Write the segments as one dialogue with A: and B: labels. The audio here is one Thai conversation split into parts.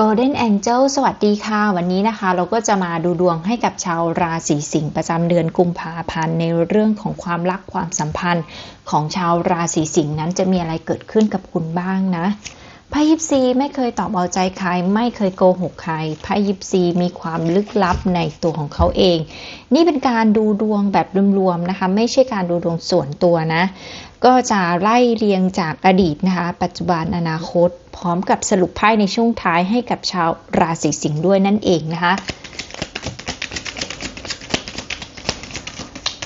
A: Golden Angel สวัสดีค่ะ วันนี้นะคะ เราก็จะมาดูดวงให้กับชาวราศีสิงห์ประจำเดือนกุมภาพันธ์ในเรื่องของความรักความสัมพันธ์ของชาวราศีสิงห์นั้นจะมีอะไรเกิดขึ้นกับคุณบ้างนะไพ่ยิปซีไม่เคยตอบเอาใจใคร ไม่เคยโกหกใครไพ่ยิปซีมีความลึกลับในตัวของเขาเอง นี่เป็นการดูดวงแบบรวมๆนะคะ ไม่ใช่การดูดวงส่วนตัวนะ ก็จะไล่เรียงจากอดีตนะคะ ปัจจุบันอนาคต พร้อมกับสรุปไพ่ในช่วงท้ายให้กับชาวราศีสิงห์ด้วยนั่นเองนะคะ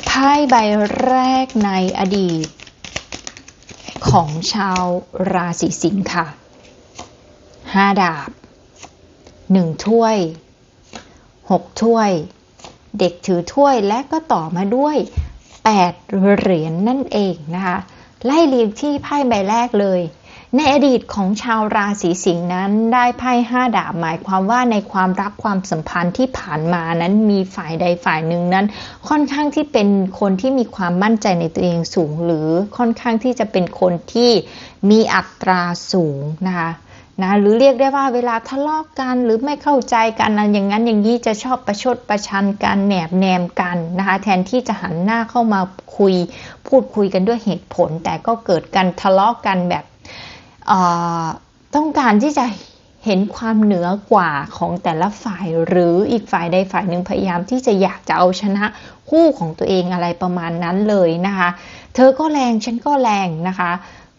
A: ไพ่ใบแรกในอดีต ของชาวราศีสิงห์ค่ะห้าดาบหนึ่งถ้วยหกถ้วย เด็กถือถ้วยและก็ต่อมาด้วย 8 เหรียญนนั่นเองนะคะ ไล่เรียงที่ไพ่ใบแรกเลย ในอดีตของชาวราศีสิงห์นั้นได้ไพ่ห้าดาบหมายความว่าในความรักความสัมพันธ์ที่ผ่านมานั้นมีฝ่ายใดฝ่ายหนึ่งนั้น ค่อนข้างที่เป็นคนที่มีความมั่นใจในตัวเองสูง หรือค่อนข้างที่จะเป็นคนที่มีอัตราสูงนะคะ นะหรือเรียกได้ว่าเวลาทะเลาะกกันหรือไม่เข้าใจกันอะอย่างนั้นอย่างนี้จะชอบประชดประชันกันแหนบแนมกันนะคะแทนที่จะหันหน้าเข้ามาคุยพูดคุยกันด้วยเหตุผล แต่ก็เกิดการทะเลาะกันแบบต้องการที่จะเห็นความเหนือกว่าของแต่ละฝ่ายหรืออีกฝ่ายใดฝ่ายหนึ่งพยายามที่จะอยากจะเอาชนะคู่ของตัวเองอะไรประมาณนั้นเลยนะคะ เธอก็แรงฉันก็แรงนะคะ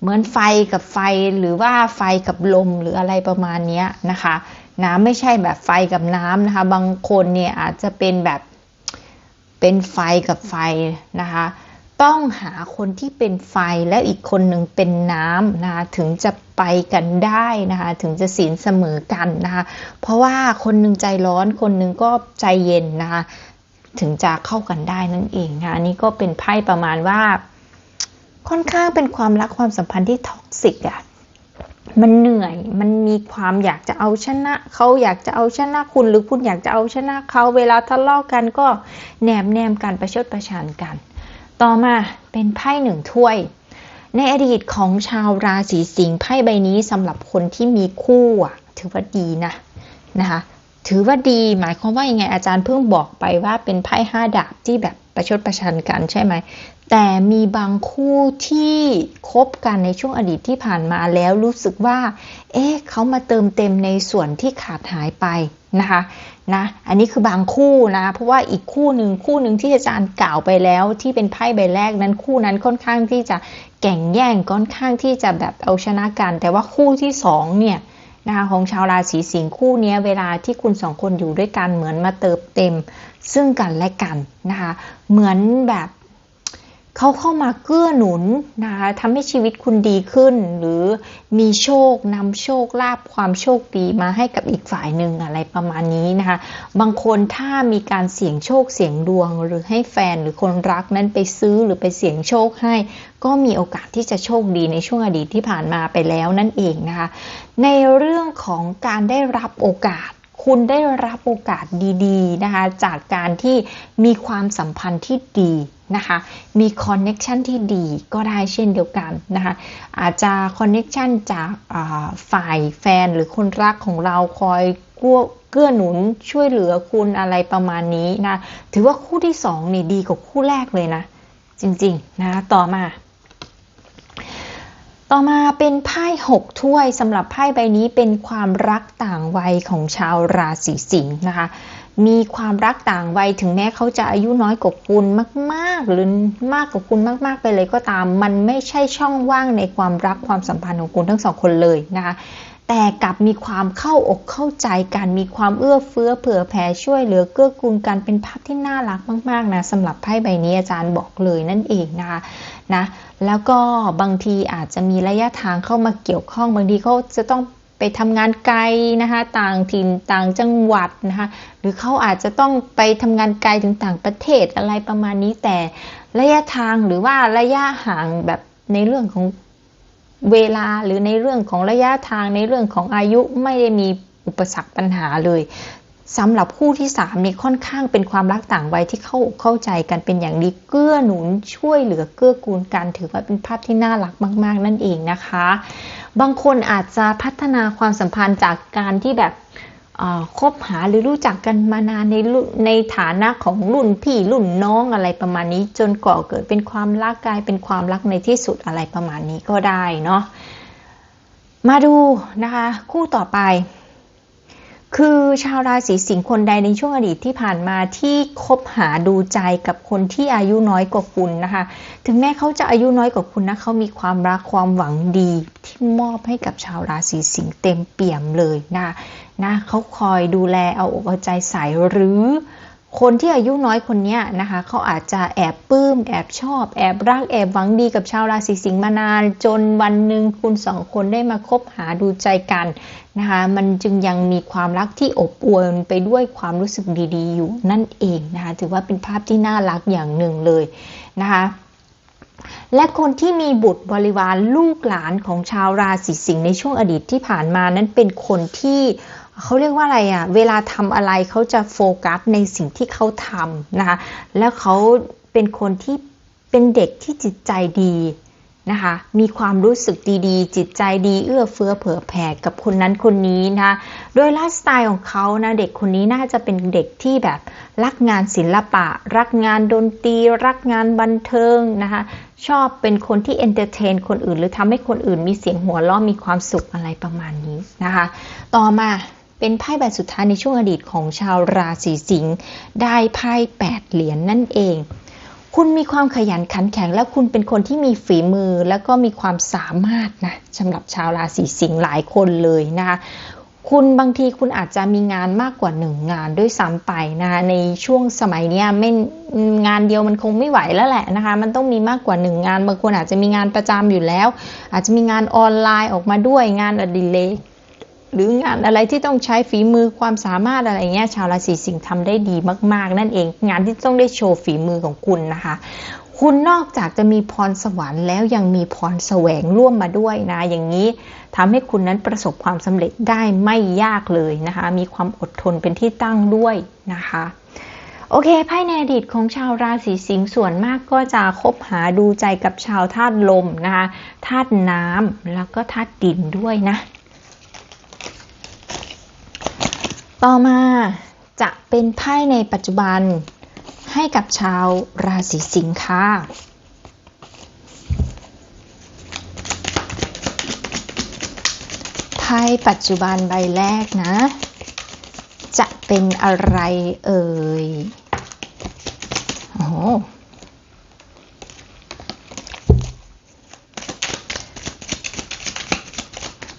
A: เหมือนไฟกับไฟหรือว่าไฟกับลมหรืออะไรประมาณนี้นะคะน้ำไม่ใช่แบบไฟกับน้ำนะคะ บางคนเนี่ยอาจจะเป็นแบบเป็นไฟกับไฟนะคะ ต้องหาคนที่เป็นไฟแล้วอีกคนหนึ่งเป็นน้ำนะคะถึงจะไปกันได้นะคะ ถึงจะสินเสมอกันนะคะ เพราะว่าคนหนึ่งใจร้อนคนหนึ่งก็ใจเย็นนะคะ ถึงจะเข้ากันได้นั่นเองนะะนี่ก็เป็นไพ่ประมาณว่า ค่อนข้างเป็นความรักความสัมพันธ์ที่ท็อกซิกอะมันเหนื่อย มันมีความอยากจะเอาชนะ เขาอยากจะเอาชนะคุณหรือคุณอยากจะเอาชนะเขาเวลาทะเลาะกกันก็แนบแนมกันประชดประชันกัน ต่อมาเป็นไพ่หนึ่งถ้วย ในอดีตของชาวราศีสิงห์ไพ่ใบนี้สำหรับคนที่มีคู่อะถือว่าดีนะนะคะถือว่าดีหมายความว่ายังไงอาจารย์เพิ่งบอกไปว่าเป็นไพ่ห้าดาบที่แบบประชดประชันกันใช่ไหม แต่มีบางคู่ที่คบกันในช่วงอดีตที่ผ่านมาแล้วรู้สึกว่า เอ๊ะเขามาเติมเต็มในส่วนที่ขาดหายไปนะคะนะอันนี้คือบางคู่นะเพราะว่าอีกคู่หนึ่งคู่หนึ่งที่อาจารย์กล่าวไปแล้วที่เป็นไพ่ใบแรกนั้นคู่นั้นค่อนข้างที่จะแก่งแย่งค่อนข้างที่จะแบบเอาชนะกัน แต่ว่าคู่ที่สองเนี่ยนะคะของชาวราศีสิงห์คู่นี้เวลาที่คุณสองคนอยู่ด้วยกันเหมือนมาเติมเต็มซึ่งกันและกันนะคะเหมือนแบบ เขาเข้ามาเกื้อหนุนนะคะทำให้ชีวิตคุณดีขึ้น หรือมีโชคนำโชคลาภความโชคดีมาให้กับอีกฝ่ายหนึ่งอะไรประมาณนี้นะคะ บางคนถ้ามีการเสี่ยงโชคเสี่ยงดวง หรือให้แฟนหรือคนรักนั้นไปซื้อหรือไปเสี่ยงโชคให้ ก็มีโอกาสที่จะโชคดีในช่วงอดีตที่ผ่านมาไปแล้วนั่นเองนะคะ ในเรื่องของการได้รับโอกาสคุณได้รับโอกาสดีๆนะคะจากการที่มีความสัมพันธ์ที่ดี นะคะ มีคอนเน็ชันที่ดีก็ได้เช่นเดียวกันนะคะ อาจจะคอนเน็ชันจากฝ่ายแฟนหรือคนรักของเราคอยกู้เกื้อหนุนช่วยเหลือคุณอะไรประมาณนี้นะ ถือว่าคู่ที่สองนี่ดีกว่าคู่แรกเลยนะ จริงๆนะต่อมา ต่อมาเป็นไพ่หกถ้วยสำหรับไพ่ใบนี้เป็นความรักต่างวัยของชาวราศีสิงห์นะคะ มีความรักต่างวัยถึงแม้เขาจะอายุน้อยกว่าคุณมากๆ หรือมากกว่าคุณมาก ๆ ไปเลยก็ตาม มันไม่ใช่ช่องว่างในความรักความสัมพันธ์ของคุณทั้งสองคนเลยนะคะแต่กลับมีความเข้าอกเข้าใจกันมีความเอื้อเฟื้อเผื่อแผ่ช่วยเหลือเกื้อกูลกันเป็นภาพที่น่ารักมาก ๆนะสำหรับไพ่ใบนี้อาจารย์บอกเลยนั่นเองนะคะนะแล้วก็บางทีอาจจะมีระยะทางเข้ามาเกี่ยวข้องบางทีเขาจะต้อง ไปทำงานไกลนะคะต่างถิ่นต่างจังหวัดนะคะหรือเขาอาจจะต้องไปทำงานไกลถึงต่างประเทศอะไรประมาณนี้แต่ระยะทางหรือว่าระยะห่างแบบในเรื่องของเวลาหรือในเรื่องของระยะทางในเรื่องของอายุไม่ได้มีอุปสรรคปัญหาเลยสำหรับคู่ที่3เนี่ยค่อนข้างเป็นความรักต่างวัยที่เข้าเข้าใจกันเป็นอย่างดีเกื้อหนุนช่วยเหลือเกื้อกูลกันถือว่าเป็นภาพที่น่ารักมาก ๆ นั่นเองนะคะ บางคนอาจจะพัฒนาความสัมพันธ์จากการที่แบบคบหาหรือรู้จักกันมานานในในฐานะของรุ่นพี่รุ่นน้องอะไรประมาณนี้ จนก่อเกิดเป็นความรักกลายเป็นความรักในที่สุดอะไรประมาณนี้ก็ได้เนาะมาดูนะคะ คู่ต่อไป คือชาวราศีสิงห์คนใดในช่วงอดีตที่ผ่านมาที่คบหาดูใจกับคนที่อายุน้อยกว่าคุณนะคะ ถึงแม้เขาจะอายุน้อยกว่าคุณนะเขามีความรักความหวังดีที่มอบให้กับชาวราศีสิงห์เต็มเปี่ยมเลยนะนะเขาคอยดูแลเอาอกเอาใจใส่หรือ คนที่อายุน้อยคนนี้นะคะเขาอาจจะแอบปลื้มแอบชอบ แอบรักแอบหวังดีกับชาวราศีสิงห์มานาน จนวันหนึ่งคุณสองคนได้มาคบหาดูใจกันนะคะมันจึงยังมีความรักที่อบอวลไปด้วยความรู้สึกดีๆ อยู่นั่นเองนะคะถือว่าเป็นภาพที่น่ารักอย่างหนึ่งเลยนะคะและคนที่มีบุตรบริวารลูกหลานของชาวราศีสิงห์ในช่วงอดีตที่ผ่านมานั้นเป็นคนที่ เขาเรียกว่าอะไรอะ่ะ เวลาทำอะไรเขาจะโฟกัสในสิ่งที่เขาทำนะคะ แล้วเขาเป็นคนที่เป็นเด็กที่จิตใจดีนะคะ มีความรู้สึกดีๆ จิตใจดี เอื้อเฟื้อเผื่อแผ่กับคนนั้นคนนี้นะคะโดยไลฟ์สไตล์ของเขานะ เด็กคนนี้น่าจะเป็นเด็กที่แบบรักงานศิลปะ รักงานดนตรี รักงานบันเทิงนะคะ ชอบเป็นคนที่เอนเตอร์เทนคนอื่น หรือทำให้คนอื่นมีเสียงหัวเราะมีความสุขอะไรประมาณนี้นะคะ ต่อมา เป็นไพ่ใบสุดท้ายในช่วงอดีตของชาวราศีสิงห์ได้ไพ่แปดเหรียญนนั่นเอง คุณมีความขยันขันแข็ง และคุณเป็นคนที่มีฝีมือแล้วก็มีความสามารถนะสำหรับชาวราศีสิงห์หลายคนเลยนะคะคุณบางทีคุณอาจจะมีงานมากกว่าหนึ่งงานด้วยซ้ำไปนะคะในช่วงสมัยนี้ไม่งานเดียวมันคงไม่ไหวแล้วแหละนะคะ มันต้องมีมากกว่าหนึ่งงาน บางคนอาจจะมีงานประจำอยู่แล้ว อาจจะมีงานออนไลน์ออกมาด้วยงานอดิเรก หรืองานอะไรที่ต้องใช้ฝีมือความสามารถอะไรเงี้ยชาวราศีสิงห์ทำได้ดีมาก ๆ นั่นเอง งานที่ต้องได้โชว์ฝีมือของคุณนะคะ คุณนอกจากจะมีพรสวรรค์แล้วยังมีพรแสวงร่วมมาด้วยนะ อย่างนี้ทำให้คุณนั้นประสบความสำเร็จได้ไม่ยากเลยนะคะ มีความอดทนเป็นที่ตั้งด้วยนะคะโอเคไพ่ในอดีตของชาวราศีสิงห์ส่วนมากก็จะคบหาดูใจกับชาวธาตุลมนะคะธาตุน้ำแล้วก็ธาตุดินด้วยนะ ต่อมาจะเป็นไพ่ในปัจจุบันให้กับชาวราศีสิงค์ค่ะไพ่ปัจจุบันใบแรกนะ จะเป็นอะไรเอ่ย โอ้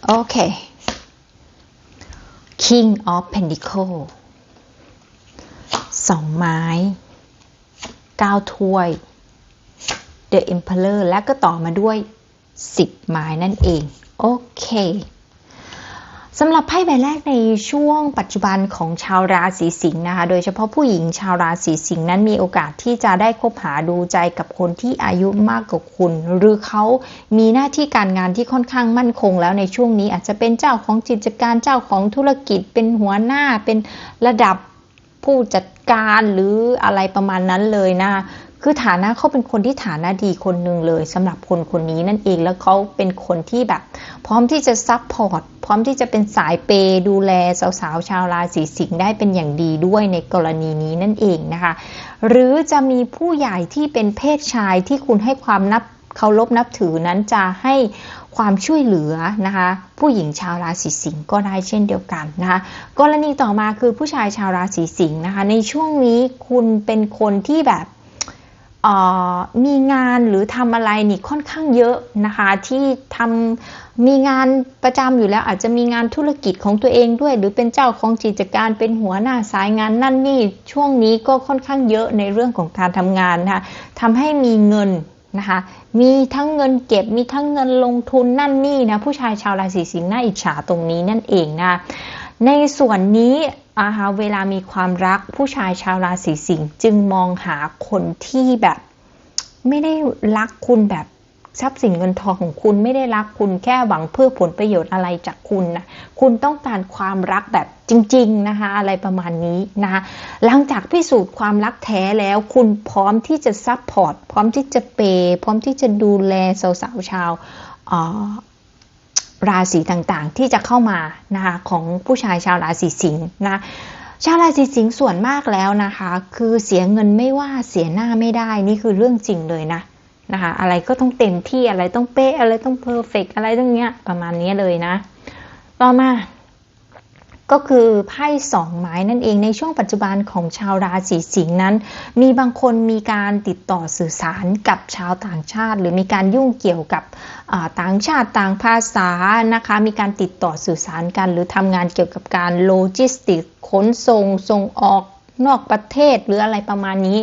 A: โอเค King of Pentacle สองไม้เก้าถ้วย The Emperor และก็ต่อมาด้วย10ไม้นั่นเอง โอเค สำหรับไพ่ใบแรกในช่วงปัจจุบันของชาวราศีสิงห์นะคะ โดยเฉพาะผู้หญิงชาวราศีสิงห์นั้นมีโอกาสที่จะได้คบหาดูใจกับคนที่อายุมากกว่าคุณ หรือเขามีหน้าที่การงานที่ค่อนข้างมั่นคงแล้วในช่วงนี้อาจจะเป็นเจ้าของกิจการเจ้าของธุรกิจ เป็นหัวหน้าเป็นระดับผู้จัดการหรืออะไรประมาณนั้นเลยนะ คือฐานะเขาเป็นคนที่ฐานะดีคนหนึ่งเลยสำหรับคนคนนี้นั่นเองแล้วเขาเป็นคนที่แบบ พร้อมที่จะซับพอร์ตพร้อมที่จะเป็นสายเปดูแลสาวๆชาวราศีสิงห์ได้เป็นอย่างดีด้วยในกรณีนี้นั่นเองนะคะ หรือจะมีผู้ใหญ่ที่เป็นเพศชายที่คุณให้ความนับเคารพนับถือนั้นจะให้ความช่วยเหลือนะคะ ผู้หญิงชาวราศีสิงห์ก็ได้เช่นเดียวกันนะคะกรณีต่อมาคือผู้ชายชาวราศีสิงห์นะคะ ในช่วงนี้คุณเป็นคนที่แบบ มีงานหรือทำอะไรนี่ค่อนข้างเยอะนะคะ ที่ทำมีงานประจำอยู่แล้วอาจจะมีงานธุรกิจของตัวเองด้วย หรือเป็นเจ้าของกิจการเป็นหัวหน้าสายงานนั่นนี่ช่วงนี้ก็ค่อนข้างเยอะในเรื่องของการทำงานนะคะทำให้มีเงินนะคะมีทั้งเงินเก็บมีทั้งเงินลงทุนนั่นนี่นะผู้ชายชาวราศีสิงห์น่าอิจฉาตรงนี้นั่นเองนะในส่วนนี้ อาฮะเวลามีความรักผู้ชายชาวราศีสิงห์จึงมองหาคนที่แบบ ไม่ได้รักคุณแบบทรัพย์สินเงินทองของคุณไม่ได้รักคุณแค่หวังเพื่อผลประโยชน์อะไรจากคุณนะคุณต้องการความรักแบบจริง ๆ นะคะอะไรประมาณนี้นะคะหลังจากพิสูจน์ความรักแท้แล้ว คุณพร้อมที่จะซัพพอร์ตพร้อมที่จะเปย์พร้อมที่จะดูแลสาวๆชาว ราศีต่างๆ ที่จะเข้ามานะคะของผู้ชายชาวราศีสิงห์นะชาวราศีสิงห์ส่วนมากแล้วนะคะ คือเสียเงินไม่ว่าเสียหน้าไม่ได้นี่คือเรื่องจริงเลยนะนะคะอะไรก็ต้องเต็มที่อะไรต้องเป๊ะอะไรต้องเพอร์เฟกอะไรต้องเนี้ยประมาณนี้เลยนะ ต่อมา ก็คือไพ่สองไม้นั่นเองในช่วงปัจจุบันของชาวราศีสิงห์นั้น มีบางคนมีการติดต่อสื่อสารกับชาวต่างชาติ หรือมีการยุ่งเกี่ยวกับต่างชาติต่างภาษานะคะมีการติดต่อสื่อสารกัน หรือทำงานเกี่ยวกับการโลจิสติกขนส่งส่งออกนอกประเทศหรืออะไรประมาณนี้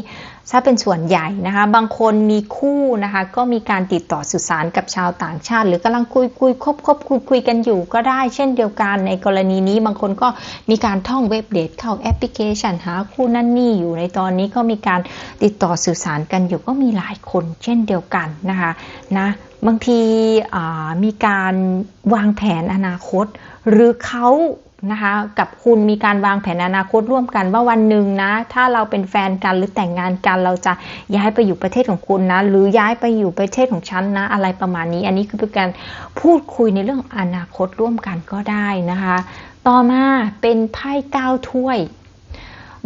A: ถ้าเป็นส่วนใหญ่นะคะ บางคนมีคู่นะคะ ก็มีการติดต่อสื่อสารกับชาวต่างชาติ หรือกำลังคุยคุยคบคบคุยคุยกันอยู่ก็ได้เช่นเดียวกันในกรณีนี้บางคนก็มีการท่องเว็บเดทเข้าแอปพลิเคชันหาคู่นั่นนี่อยู่ในตอนนี้ก็มีการติดต่อสื่อสารกันอยู่ก็มีหลายคนเช่นเดียวกันนะคะนะบางทีมีการวางแผนอนาคต หรือเขา นะคะ กับคุณมีการวางแผนอนาคตร่วมกันว่าวันหนึ่งนะ ถ้าเราเป็นแฟนกันหรือแต่งงานกัน เราจะย้ายไปอยู่ประเทศของคุณนะ หรือย้ายไปอยู่ประเทศของฉันนะ อะไรประมาณนี้ อันนี้คือเป็นการพูดคุยในเรื่องอนาคตร่วมกันก็ได้นะคะ ต่อมาเป็นไพ่เก้าถ้วย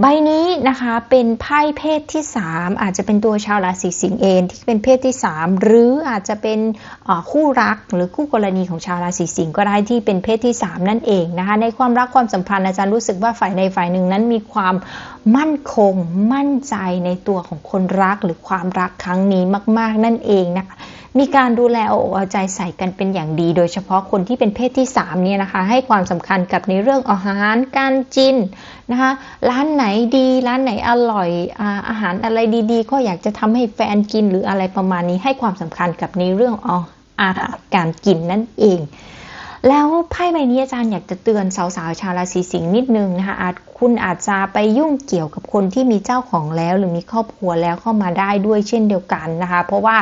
A: ใบนี้นะคะเป็นไพ่เพศที่ 3 อาจจะเป็นตัวชาวราศีสิงห์เองที่เป็นเพศที่ 3 หรืออาจจะเป็นคู่รักหรือคู่กรณีของชาวราศีสิงห์ก็ได้ที่เป็นเพศที่ 3 นั่นเองนะคะในความรักความสัมพันธ์อาจารย์รู้สึกว่าฝ่ายใดฝ่ายหนึ่งนั้นมีความมั่นคงมั่นใจในตัวของคนรักหรือความรักครั้งนี้มาก ๆ นั่นเองนะคะ มีการดูแลเอาอกเอาใจใส่กันเป็นอย่างดี โดยเฉพาะคนที่เป็นเพศที่3เนี่ยนะคะ ให้ความสำคัญกับในเรื่องอาหารการจินนะคะ ร้านไหนดีร้านไหนอร่อยอาอาหารอะไรดีๆ ก็อยากจะทำให้แฟนกินหรืออะไรประมาณนี้ให้ความสำคัญกับในเรื่องอาหารการกินนั่นเอง แล้วไพ่ใบนี้อาจารย์อยากจะเตือนสาวๆชาวราศีสิงห์นิดนึงนะคะอาจคุณอาจจะไปยุ่งเกี่ยวกับคนที่มีเจ้าของแล้วหรือมีครอบครัวแล้วเข้ามาได้ด้วยเช่นเดียวกันนะคะ เพราะว่า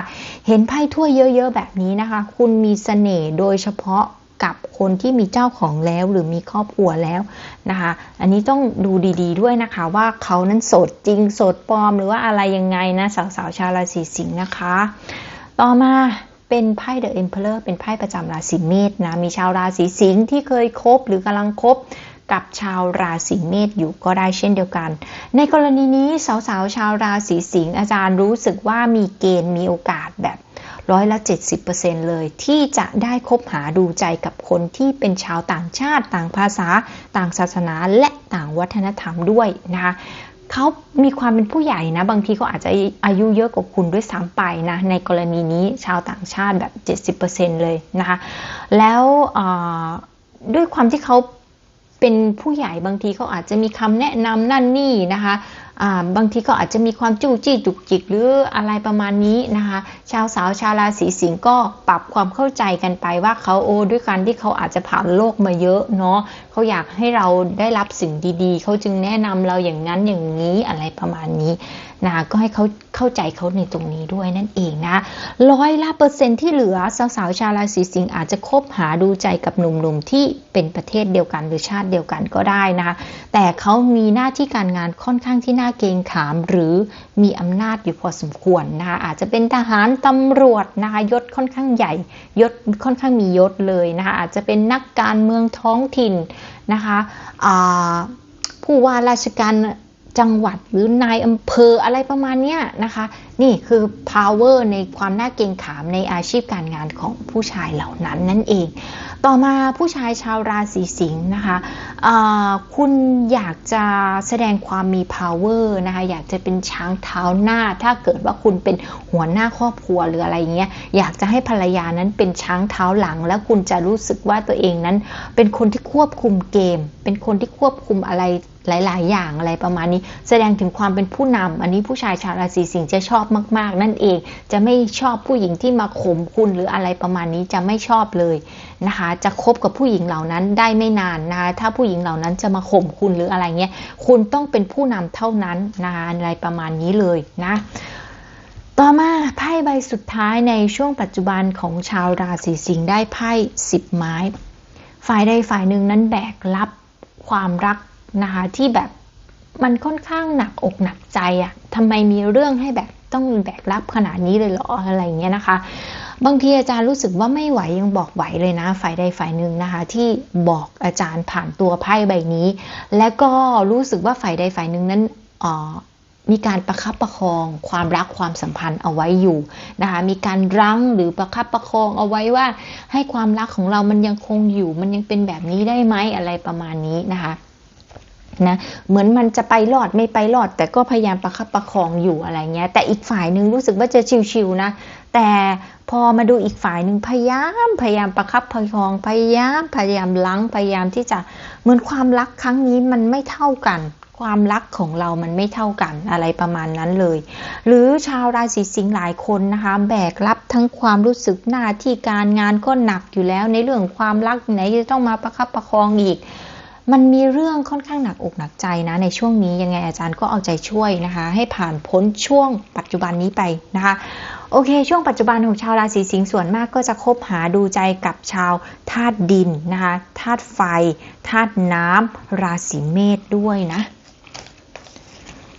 A: เห็นไพ่ถ้วยเยอะๆแบบนี้นะคะ คุณมีเสน่ห์โดยเฉพาะกับคนที่มีเจ้าของแล้วหรือมีครอบครัวแล้วนะคะ อันนี้ต้องดูดีๆด้วยนะคะว่าเขานั้นโสดจริงโสดปลอมหรือว่าอะไรยังไงนะสาวๆชาวราศีสิงห์นะคะ ต่อมา เป็นไพ่เดอะเอ็มเพลอร์เป็นไพ่ประจำราศีเมษนะมีชาวราศีสิงห์ที่เคยคบหรือกำลังคบกับชาวราศีเมษอยู่ก็ได้เช่นเดียวกัน ในกรณีนี้สาวๆชาวราศีสิงห์อาจารย์รู้สึกว่ามีเกณฑ์มีโอกาสแบบร้อยละ 70%เลยที่จะได้คบหาดูใจกับคนที่เป็นชาวต่างชาติ ต่างภาษา ต่างศาสนาและต่างวัฒนธรรมด้วยนะคะ เขามีความเป็นผู้ใหญ่นะ บางทีเขาอาจจะอายุเยอะกว่าคุณด้วยซ้ำไปนะ ในกรณีนี้ชาวต่างชาติแบบ 70%เลยนะคะ แล้วด้วยความที่เขาเป็นผู้ใหญ่บางทีเขาอาจจะมีคำแนะนำนั่นนี่นะคะ บางทีก็อาจจะมีความจู้จี้จุกจิกหรืออะไรประมาณนี้นะคะ ชาวสาวชาวราศีสิงห์ก็ปรับความเข้าใจกันไปว่าเขาโอ้ด้วยการที่เขาอาจจะผ่านโลกมาเยอะเนาะเขาอยากให้เราได้รับสิ่งดีๆ เขาจึงแนะนำเราอย่างนั้นอย่างนี้อะไรประมาณนี้ นะก็ให้เขาเข้าใจเขาในตรงนี้ด้วยนั่นเองนะร้อยละเปอร์เซ็นที่เหลือสาวๆชาวราศีสิงห์อาจจะคบหาดูใจกับหนุ่มๆที่เป็นประเทศเดียวกันหรือชาติเดียวกันก็ได้นะคะแต่เขามีหน้าที่การงานค่อนข้างที่น่าเกรงขาม หรือมีอำนาจอยู่พอสมควรนะคะอาจจะเป็นทหารตำรวจนะคะยศค่อนข้างใหญ่ยศค่อนข้างมียศเลยนะคะอาจจะเป็นนักการเมืองท้องถิ่นนะคะผู้ว่าราชการ จังหวัดหรือนายอำเภออะไรประมาณนี้นะคะ นี่คือ power ในความน่าเกรงขามในอาชีพการงานของผู้ชายเหล่านั้นนั่นเอง ต่อมาผู้ชายชาวราศีสิงห์นะคะคุณอยากจะแสดงความมี power นะคะอยากจะเป็นช้างเท้าหน้า ถ้าเกิดว่าคุณเป็นหัวหน้าครอบครัวหรืออะไรเงี้ยอยากจะให้ภรรยานั้นเป็นช้างเท้าหลัง แล้วคุณจะรู้สึกว่าตัวเองนั้น เป็นคนที่ควบคุมเกม เป็นคนที่ควบคุมอะไรหลาย ๆ อย่างอะไรประมาณนี้ แสดงถึงความเป็นผู้นำอันนี้ผู้ชายชาวราศีสิงห์จะชอบมาก ๆ นั่นเอง จะไม่ชอบผู้หญิงที่มาข่มคุณหรืออะไรประมาณนี้จะไม่ชอบเลยนะคะจะคบกับผู้หญิงเหล่านั้นได้ไม่นานนะคะถ้าผู้หญิงเหล่านั้นจะมาข่มคุณหรืออะไรเงี้ยคุณต้องเป็นผู้นำเท่านั้นนะคะอะไรประมาณนี้เลยนะต่อมาไพ่ใบสุดท้ายในช่วงปัจจุบันของชาวราศีสิงห์ได้ไพ่สิบไม้ ฝ่ายใดฝ่ายหนึ่งนั้นแบกรับความรักนะคะที่แบบมันค่อนข้างหนักอกหนักใจอะทำไมมีเรื่องให้แบบต้องแบกรับขนาดนี้เลยเหรออะไรเงี้ยนะคะ บางทีอาจารย์รู้สึกว่าไม่ไหวยังบอกไหวเลยนะ ฝ่ายใดฝ่ายหนึ่งนะคะ ที่บอกอาจารย์ผ่านตัวไพ่ใบนี้ และก็รู้สึกว่าฝ่ายใดฝ่ายหนึ่งนั้นมีการประคับประคองความรักความสัมพันธ์เอาไว้อยู่นะคะ มีการรั้งหรือประคับประคองเอาไว้ว่า ให้ความรักของเรามันยังคงอยู่ มันยังเป็นแบบนี้ได้ไหมอะไรประมาณนี้นะคะนะเหมือนมันจะไปรอดไม่ไปรอด แต่ก็พยายามประคับประคองอยู่อะไรเงี้ยแต่อีกฝ่ายหนึ่งรู้สึกว่าจะชิวๆนะ แต่ พอมาดูอีกฝ่ายหนึ่งพยายามพยายามประคับประคองพยายามพยายามลังพยายามที่จะเหมือนความรักครั้งนี้มันไม่เท่ากัน ความรักของเรามันไม่เท่ากันอะไรประมาณนั้นเลย หรือชาวราศีสิงห์หลายคนนะคะแบกรับทั้งความรู้สึกหน้าที่การงานก็หนักอยู่แล้ว ในเรื่องความรักไหนจะต้องมาประคับประคองอีก มันมีเรื่องค่อนข้างหนักอกหนักใจนะในช่วงนี้ยังไงอาจารย์ก็เอาใจช่วยนะคะ ให้ผ่านพ้นช่วงปัจจุบันนี้ไปนะคะโอเค ช่วงปัจจุบันของชาวราศีสิงห์ส่วนมากก็จะคบหาดูใจกับชาวธาตุดินนะคะธาตุไฟธาตุน้ำราศีเมษด้วยนะ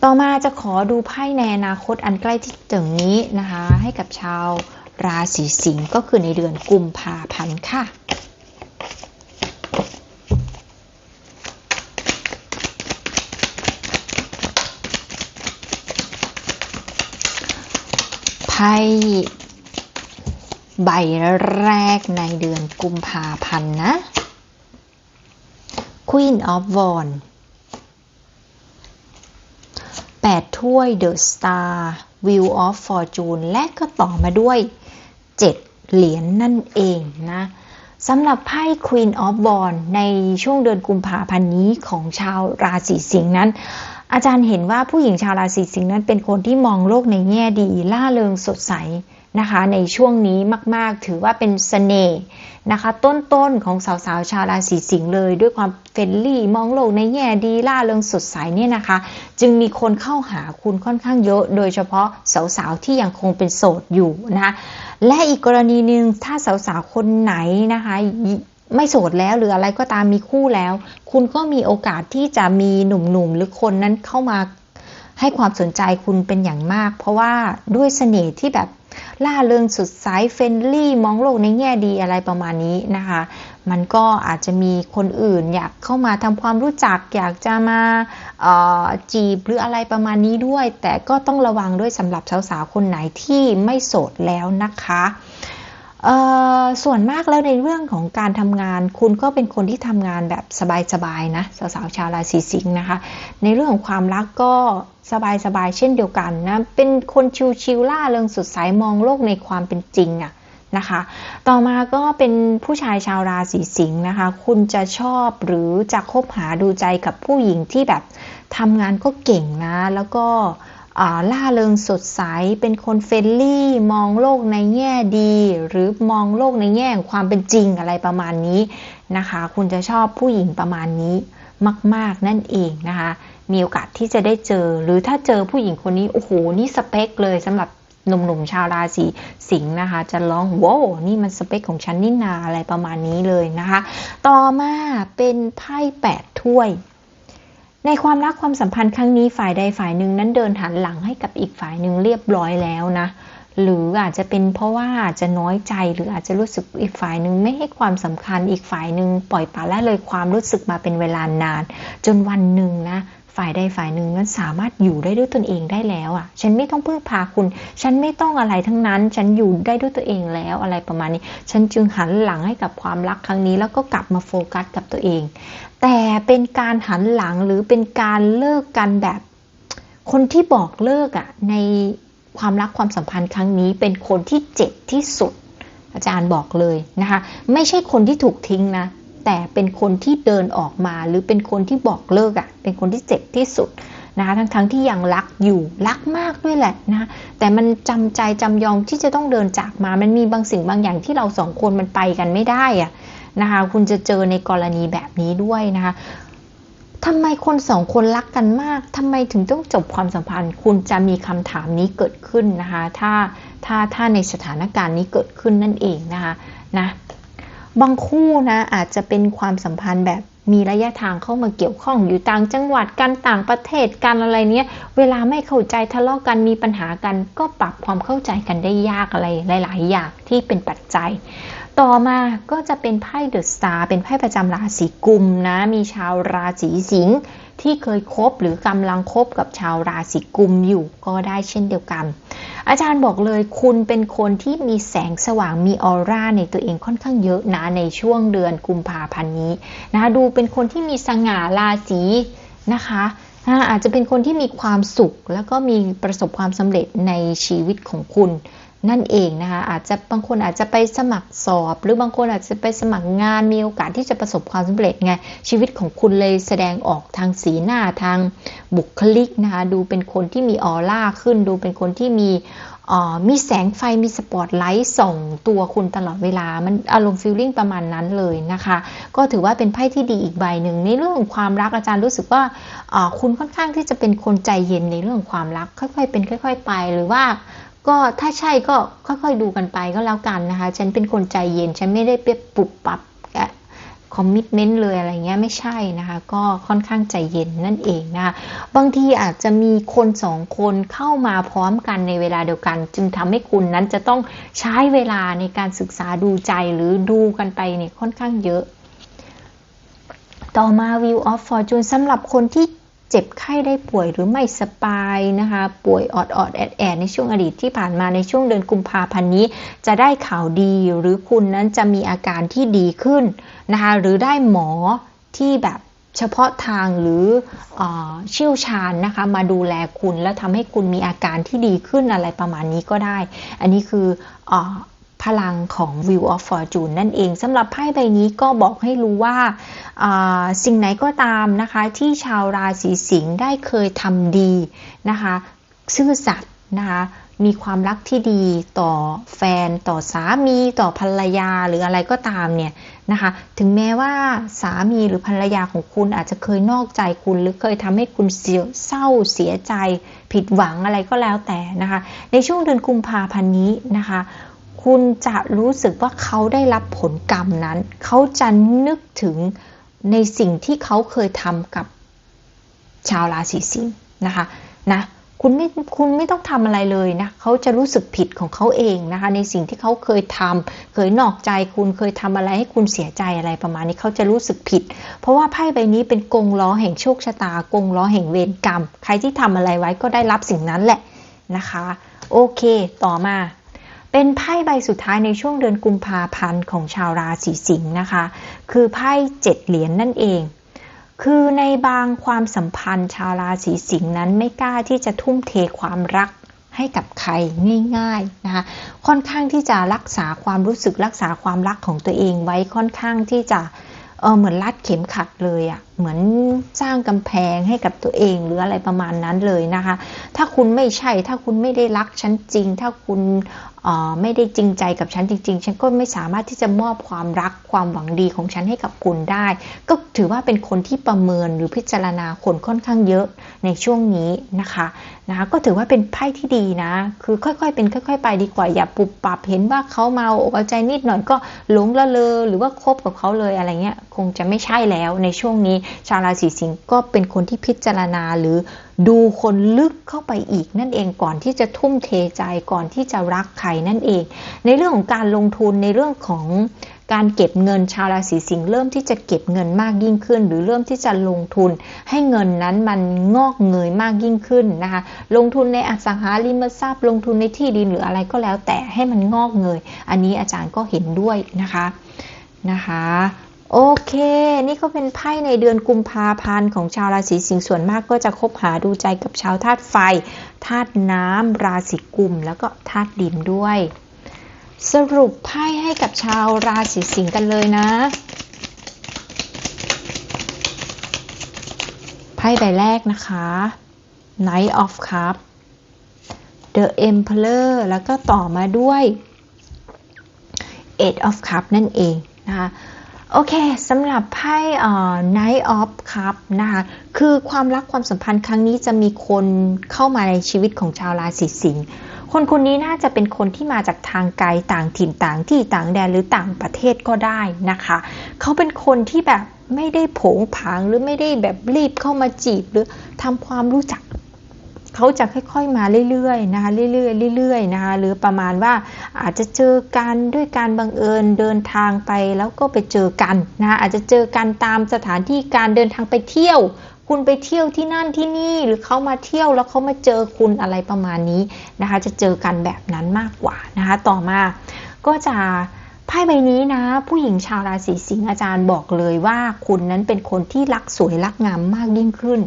A: ต่อมาจะขอดูไพ่ในอนาคตอันใกล้ที่ถึงนี้นะคะ ให้กับชาวราศีสิงห์ก็คือในเดือนกุมภาพันธ์ค่ะ ไพ่ใบแรกในเดือนกุมภาพันธ์นะ Queen of Wands 8 ถ้วย The Star Wheel of Fortune และก็ต่อมาด้วย 7 เหรียญนนั่นเองนะสำหรับไพ่ Queen of Wands ในช่วงเดือนกุมภาพันธ์นี้ของชาวราศีสิงห์นั้น อาจารย์เห็นว่าผู้หญิงชาวราศีสิงห์นั้นเป็นคนที่มองโลกในแง่ดีล่าเริงสดใสนะคะ ในช่วงนี้มากๆ ถือว่าเป็นสเสน่ห์นะคะ ต้นๆของสาวๆชาวราศีสิงห์เลย ด้วยความเฟรนลี่มองโลกในแง่ดีล่าเริงสดใสเนี่ยนะคะ จึงมีคนเข้าหาคุณค่อนข้างเยอะ โดยเฉพาะสาวๆที่ยังคงเป็นโสดอยู่นะคะและอีกกรณีหนึ่งถ้าสาวๆคนไหนนะคะ ไม่โสดแล้วหรืออะไรก็ตามมีคู่แล้ว คุณก็มีโอกาสที่จะมีหนุ่มๆหรือคนนั้นเข้ามาให้ความสนใจคุณเป็นอย่างมาก เพราะว่าด้วยเสน่ห์ที่แบบล่าเริงสุดสายเฟนลี่มองโลกในแง่ดีอะไรประมาณนี้นะคะ มันก็อาจจะมีคนอื่นอยากเข้ามาทำความรู้จัก อยากจะมาจีบหรืออะไรประมาณนี้ด้วย แต่ก็ต้องระวังด้วยสำหรับสาวๆคนไหนที่ไม่โสดแล้วนะคะ ส่วนมากแล้วในเรื่องของการทำงาน คุณก็เป็นคนที่ทำงานแบบสบายๆนะสาวๆชาวราศีสิงห์นะคะ ในเรื่องของความรักก็สบายๆเช่นเดียวกันนะเป็นคนชิวๆล่าเริงสดใสมองโลกในความเป็นจริงอะนะคะ ต่อมาก็เป็นผู้ชายชาวราศีสิงห์นะคะ คุณจะชอบหรือจะคบหาดูใจกับผู้หญิงที่แบบทำงานก็เก่งนะ แล้วก็ ล่าเริงสดใส เป็นคนเฟรนลี่ มองโลกในแง่ดี หรือมองโลกในแง่ความเป็นจริงอะไรประมาณนี้นะคะ คุณจะชอบผู้หญิงประมาณนี้มาก ๆ นั่นเองนะคะ มีโอกาสที่จะได้เจอ หรือถ้าเจอผู้หญิงคนนี้ โอ้โห นี่สเปคเลยสำหรับหนุ่มๆชาวราศีสิงห์นะคะ จะร้องว้าวนี่มันสเปคของฉันนี่นาอะไรประมาณนี้เลยนะคะ ต่อมาเป็นไพ่แปดถ้วย ในความรักความสัมพันธ์ครั้งนี้ฝ่ายใดฝ่ายหนึ่งนั้นเดินหันหลังให้กับอีกฝ่ายหนึ่งเรียบร้อยแล้วนะ หรืออาจจะเป็นเพราะว่าอาจจะน้อยใจหรืออาจจะรู้สึกอีกฝ่ายหนึ่งไม่ให้ความสำคัญอีกฝ่ายหนึ่งปล่อยปละละเลยความรู้สึกมาเป็นเวลานาน จนวันหนึ่งนะ ฝ่ายใดฝ่ายหนึ่งนั้นสามารถอยู่ได้ด้วยตนเองได้แล้วอะ ฉันไม่ต้องพึ่งพาคุณ ฉันไม่ต้องอะไรทั้งนั้น ฉันอยู่ได้ด้วยตัวเองแล้วอะไรประมาณนี้ ฉันจึงหันหลังให้กับความรักครั้งนี้ แล้วก็กลับมาโฟกัสกับตัวเอง แต่เป็นการหันหลังหรือเป็นการเลิกกันแบบ คนที่บอกเลิกอะในความรักความสัมพันธ์ครั้งนี้เป็นคนที่เจ็บที่สุดอาจารย์บอกเลยนะคะ ไม่ใช่คนที่ถูกทิ้งนะ แต่เป็นคนที่เดินออกมาหรือเป็นคนที่บอกเลิกอะ่ะ เป็นคนที่เจ็บที่สุดนะคะทั้งๆทที่ยังรักอยู่รักมากด้วยแหละนะแต่มันจำใจจำยอมที่จะต้องเดินจากมา มันมีบางสิ่งบางอย่างที่เราสองคนมันไปกันไม่ได้อะนะคะคุณจะเจอในกรณีแบบนี้ด้วยนะคะทำไมคนสองคนรักกันมากทำไมถึงต้องจบความสัมพันธ์ คุณจะมีคำถามนี้เกิดขึ้นนะคะ ถ้าถ้าถ้าในสถานการณ์นี้เกิดขึ้นนั่นเองนะคะนะ บางคู่นะอาจจะเป็นความสัมพันธ์แบบมีระยะทางเข้ามาเกี่ยวข้องอยู่ต่างจังหวัดกันต่างประเทศกันอะไรเนี้ยเวลาไม่เข้าใจทะเลาะกันมีปัญหากัน ก็ปรับความเข้าใจกันได้ยากอะไรหลาย ๆ อย่างที่เป็นปัจจัย ต่อมาก็จะเป็นไพ่เดอะสตาร์เป็นไพ่ประจำราศีกุมนะ มีชาวราศีสิงห์ที่เคยคบหรือกำลังคบกับชาวราศีกุมอยู่ก็ได้เช่นเดียวกัน อาจารย์บอกเลยคุณเป็นคนที่มีแสงสว่างมีออร่าในตัวเองค่อนข้างเยอะนะในช่วงเดือนกุมภาพันธ์นี้นะดูเป็นคนที่มีสง่าราศีนะคะอาจจะเป็นคนที่มีความสุขแล้วก็มีประสบความสำเร็จในชีวิตของคุณ นั่นเองนะคะอาจจะบางคนอาจจะไปสมัครสอบ หรือบางคนอาจจะไปสมัครงานมีโอกาสที่จะประสบความสำเร็จไงชีวิตของคุณเลยแสดงออกทางสีหน้าทางบุคลิกนะคะดูเป็นคนที่มีออร่าขึ้น ดูเป็นคนที่มีมีแสงไฟมีสปอตไลท์ส่องตัวคุณตลอดเวลา มันอารมณ์ฟีลลิ่งประมาณนั้นเลยนะคะ ก็ถือว่าเป็นไพ่ที่ดีอีกใบหนึ่ง ในเรื่องของความรักอาจารย์รู้สึกว่าคุณค่อนข้างที่จะเป็นคนใจเย็นในเรื่องความรัก ค่อยๆเป็นค่อย ๆ ไปหรือว่า ก็ถ้าใช่ก็ค่อยๆดูกันไปก็แล้วกันนะคะ ฉันเป็นคนใจเย็น ฉันไม่ได้เปียปุบปับคอมมิชเมนต์เลยอะไรเงี้ยไม่ใช่นะคะ ก็ค่อนข้างใจเย็นนั่นเองนะคะบางทีอาจจะมีคนสองคนเข้ามาพร้อมกันในเวลาเดียวกัน จึงทำให้คุณนั้นจะต้องใช้เวลาในการศึกษาดูใจหรือดูกันไปเนี่ยค่อนข้างเยอะ ต่อมา View of Fortune สำหรับคนที่ เจ็บไข้ได้ป่วยหรือไม่สบายนะคะ ป่วยออดออดแอดแอดในช่วงอดีตที่ผ่านมาในช่วงเดือนกุมภาพันธ์นี้ จะได้ข่าวดีหรือคุณนั้นจะมีอาการที่ดีขึ้นนะคะหรือได้หมอที่แบบเฉพาะทางหรืออเชี่ยวชาญนะคะมาดูแลคุณแล้วทำให้คุณมีอาการที่ดีขึ้นอะไรประมาณนี้ก็ได้ อันนี้คืออ พลังของ View of Fortune นั่นเองสำหรับไพ่ใบนี้ก็บอกให้รู้ว่าสิ่งไหนก็ตามนะคะที่ชาวราศีสิงห์ได้เคยทำดีนะคะซื่อสัตย์นะคะมีความรักที่ดีต่อแฟนต่อสามีต่อภรรยาหรืออะไรก็ตามเนี่ยนะคะถึงแม้ว่าสามีหรือภรรยาของคุณอาจจะเคยนอกใจคุณ หรือเคยทำให้คุณเสียเศร้าเสียใจ ผิดหวังอะไรก็แล้วแต่นะคะในช่วงเดือนกุมภาพันธ์นี้นะคะ คุณจะรู้สึกว่าเขาได้รับผลกรรมนั้น เขาจะนึกถึงในสิ่งที่เขาเคยทำกับชาวราศีสิงห์นะคะนะคุณไม่คุณไม่ต้องทำอะไรเลยนะเขาจะรู้สึกผิดของเขาเองนะคะ ในสิ่งที่เขาเคยทำเคยนอกใจคุณเคยทำอะไรให้คุณเสียใจอะไรประมาณนี้เขาจะรู้สึกผิด เพราะว่าไพ่ใบนี้เป็นกงล้อแห่งโชคชะตากงล้อแห่งเวรกรรม ใครที่ทำอะไรไว้ก็ได้รับสิ่งนั้นแหละนะคะ โอเค ต่อมา เป็นไพ่ใบสุดท้ายในช่วงเดือนกุมภาพันธ์ของชาวราศีสิงห์นะคะ คือไพ่เจ็ดเหรียญนนั่นเอง คือในบางความสัมพันธ์ชาวราศีสิงห์นั้นไม่กล้าที่จะทุ่มเทความรักให้กับใครง่ายๆนะคะค่อนข้างที่จะรักษาความรู้สึกรักษาความรักของตัวเองไว้ค่อนข้างที่จะเออเหมือนรัดเข็มขัดเลยอะ่ะเหมือนสร้างกำแพงให้กับตัวเองหรืออะไรประมาณนั้นเลยนะคะ ถ้าคุณไม่ใช่ถ้าคุณไม่ได้รักฉันจริง ถ้าคุณ ไม่ได้จริงใจกับฉันจริง ๆ ฉันก็ไม่สามารถที่จะมอบความรักความหวังดีของฉันให้กับคุณได้ ก็ถือว่าเป็นคนที่ประเมินหรือพิจารณาคนค่อนข้างเยอะในช่วงนี้นะคะนะคะก็ถือว่าเป็นไพ่ที่ดีนะ คือค่อยๆ เป็นค่อย ๆ ไปดีกว่าอย่าปุบปับเห็นว่าเขาเมาอกเอาใจนิดหน่อยก็หลงละเลอหรือว่าคบกับเขาเลยอะไรเงี้ยคงจะไม่ใช่แล้วในช่วงนี้ชาวราศีสิงห์ก็เป็นคนที่พิจารณาหรือ ดูคนลึกเข้าไปอีกนั่นเองก่อนที่จะทุ่มเทใจก่อนที่จะรักใครนั่นเอง ในเรื่องของการลงทุนในเรื่องของการเก็บเงินชาวราศีสิงห์เริ่มที่จะเก็บเงินมากยิ่งขึ้น หรือเริ่มที่จะลงทุน ให้เงินนั้นมันงอกเงยมากยิ่งขึ้นนะคะลงทุนในอสังหาริมทรัพย์ลงทุนในที่ดินหรืออะไรก็แล้วแต่ให้มันงอกเงย อันนี้อาจารย์ก็เห็นด้วยนะคะนะคะ โอเค นี่ก็เป็นไพ่ในเดือนกุมภาพันธ์ของชาวราศีสิงห์ส่วนมากก็จะคบหาดูใจกับชาวธาตุไฟ ธาตุน้ำ ราศีกุม แล้วก็ธาตุดินด้วย สรุปไพ่ให้กับชาวราศีสิงห์กันเลยนะ ไพ่ใบแรกนะคะ Knight of Cup The Emperor แล้วก็ต่อมาด้วย Eight of Cup นั่นเองนะคะ โอเคสำหรับไพ่เอ่อ Night of Cup นะคะคือความรักความสัมพันธ์ครั้งนี้จะมีคนเข้ามาในชีวิตของชาวราศีสิงห์คนคนนี้น่าจะเป็นคนที่มาจากทางไกลต่างถิ่นต่างที่ต่างแดนหรือต่างประเทศก็ได้นะคะ เขาเป็นคนที่แบบไม่ได้โผงผางหรือไม่ได้แบบรีบเข้ามาจีบหรือทำความรู้จัก เขาจะค่อยๆมาเรื่อยๆนะคะเรื่อยๆเรื่อยๆนะคะหรือประมาณว่าอาจจะเจอกันด้วยการบังเอิญเดินทางไปแล้วก็ไปเจอกันนะคะอาจจะเจอกันตามสถานที่การเดินทางไปเที่ยว คุณไปเที่ยวที่นั่นที่นี่หรือเขามาเที่ยวแล้วเขามาเจอคุณอะไรประมาณนี้นะคะจะเจอกันแบบนั้นมากกว่านะคะต่อมาก็จะไพ่ใบนี้นะ ผู้หญิงชาวราศีสิงห์อาจารย์บอกเลยว่าคุณนั้นเป็นคนที่รักสวยรักงามมากยิ่งขึ้น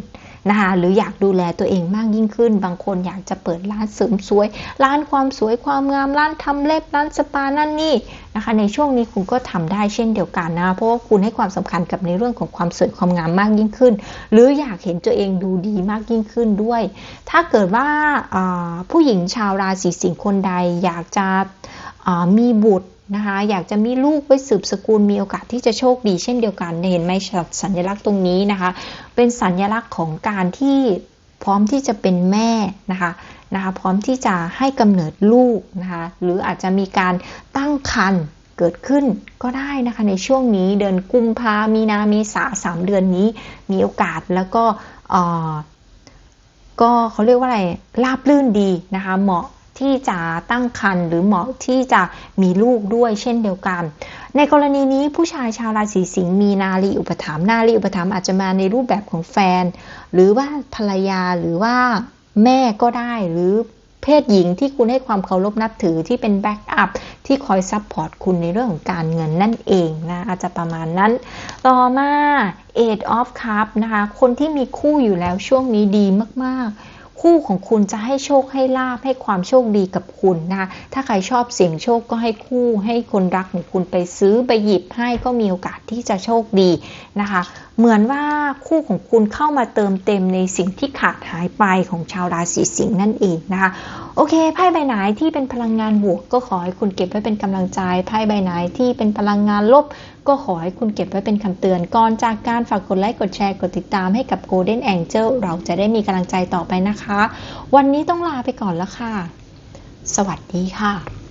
A: นะคะหรืออยากดูแลตัวเองมากยิ่งขึ้น บางคนอยากจะเปิดร้านเสริมสวย ร้านความสวยความงามร้านทำเล็บร้านสปานั่นนี่นะคะ ในช่วงนี้คุณก็ทำได้เช่นเดียวกันนะเพราะว่าคุณให้ความสำคัญกับในเรื่องของความสวยความงามมากยิ่งขึ้น หรืออยากเห็นตัวเองดูดีมากยิ่งขึ้นด้วย ถ้าเกิดว่าผู้หญิงชาวราศีสิงห์คนใดอยากจะมีบุตร นะคะอยากจะมีลูกไว้สืบสกุลมีโอกาสที่จะโชคดีเช่นเดียวกัน เห็นไหมสัญลักษณ์ตรงนี้นะคะ เป็นสัญลักษณ์ของการที่พร้อมที่จะเป็นแม่นะคะนะคะ พร้อมที่จะให้กำเนิดลูกนะคะหรืออาจจะมีการตั้งครรภ์เกิดขึ้นก็ได้นะคะในช่วงนี้เดือนกุมภามีนาเมษาสามเดือนนี้มีโอกาสแล้วก็ก็เขาเรียกว่าอะไรราบลื่นดีนะคะเหมาะ ที่จะตั้งครรภ์หรือเหมาะที่จะมีลูกด้วยเช่นเดียวกัน ในกรณีนี้ผู้ชายชาวราศีสิงห์มีนารีอุปถัมภ์นารีอุปถัมภ์อาจจะมาในรูปแบบของแฟน หรือว่าภรรยาหรือว่าแม่ก็ได้หรือเพศหญิงที่คุณให้ความเคารพนับถือที่เป็นแบ็กอัพที่คอยซัพพอร์ตคุณในเรื่องของการเงินนั่นเองนะอาจจะประมาณนั้น ต่อมา Eight of Cup นะคะ คนที่มีคู่อยู่แล้วช่วงนี้ดีมากๆ คู่ของคุณจะให้โชคให้ลาบให้ความโชคดีกับคุณนะคะถ้าใครชอบเสี่ยงโชคก็ให้คู่ให้คนรักของคุณไปซื้อไปหยิบให้ก็มีโอกาสที่จะโชคดีนะคะ เหมือนว่าคู่ของคุณเข้ามาเติมเต็มในสิ่งที่ขาดหายไปของชาวราศีสิงห์นั่นเองนะคะโอเคไพ่ใบไหนที่เป็นพลังงานบวกก็ขอให้คุณเก็บไว้เป็นกำลังใจไพ่ใบไหนที่เป็นพลังงานลบ ก็ขอให้คุณเก็บไว้เป็นคำเตือนก่อนจากการฝากกดไลค์กดแชร์กดติดตามให้กับ Golden Angel เราจะได้มีกำลังใจต่อไปนะคะ วันนี้ต้องลาไปก่อนแล้วค่ะ สวัสดีค่ะ